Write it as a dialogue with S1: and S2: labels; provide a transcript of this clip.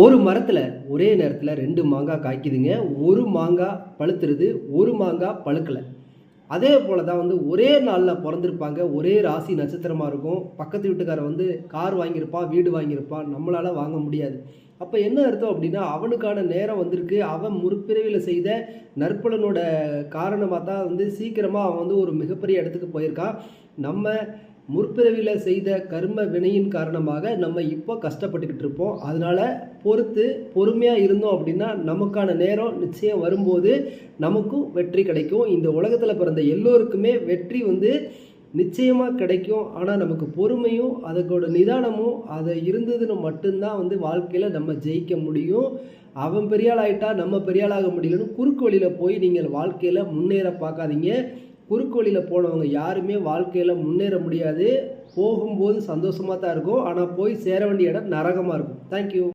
S1: ஒரு மரத்தில் ஒரே நேரத்தில் ரெண்டு மாங்காய் காய்க்குதுங்க. ஒரு மாங்காய் பழுத்துருது ஒரு மாங்காய் பழுக்கலை. அதே போல் தான் வந்து ஒரே நாளில் பிறந்திருப்பாங்க. ஒரே ராசி நட்சத்திரமாக இருக்கும். பக்கத்து வீட்டுக்காரன் வந்து கார் வாங்கியிருப்பான் வீடு வாங்கியிருப்பான். நம்மளால் வாங்க முடியாது. அப்போ என்ன அர்த்தம் அப்படின்னா அவனுக்கான நேரம் வந்திருக்கு. அவன் முற்பிறவியில் செய்த நற்பலனோட காரணமாக தான் வந்து சீக்கிரமாக அவன் வந்து ஒரு மிகப்பெரிய இடத்துக்கு போயிருக்கான். நம்ம முற்பிறவியில் செய்த கர்ம வினையின் காரணமாக நம்ம இப்போ கஷ்டப்பட்டுக்கிட்டு இருப்போம். அதனால் பொறுத்து பொறுமையாக இருந்தோம் அப்படின்னா நமக்கான நேரம் நிச்சயம் வரும்போது நமக்கும் வெற்றி கிடைக்கும். இந்த உலகத்தில் பிறந்த எல்லோருக்குமே வெற்றி வந்து நிச்சயமாக கிடைக்கும். ஆனால் நமக்கு பொறுமையும் அதுக்கோட நிதானமும் அதை இருந்ததுன்னு மட்டும்தான் வந்து வாழ்க்கையில் நம்ம ஜெயிக்க முடியும். அவன் பெரியாள் ஆகிட்டா நம்ம பெரியாளாக முடியலன்னு குறுக்கு வழியில் போய் நீங்கள் வாழ்க்கையில் முன்னேற பார்க்காதீங்க. குறுக்கு வழியில் போனவங்க யாருமே வாழ்க்கையில் முன்னேற முடியாது. போகும்போது சந்தோஷமாக தான் இருக்கும். ஆனால் போய் சேர வேண்டிய இடம் நரகமாக இருக்கும். தேங்க்யூ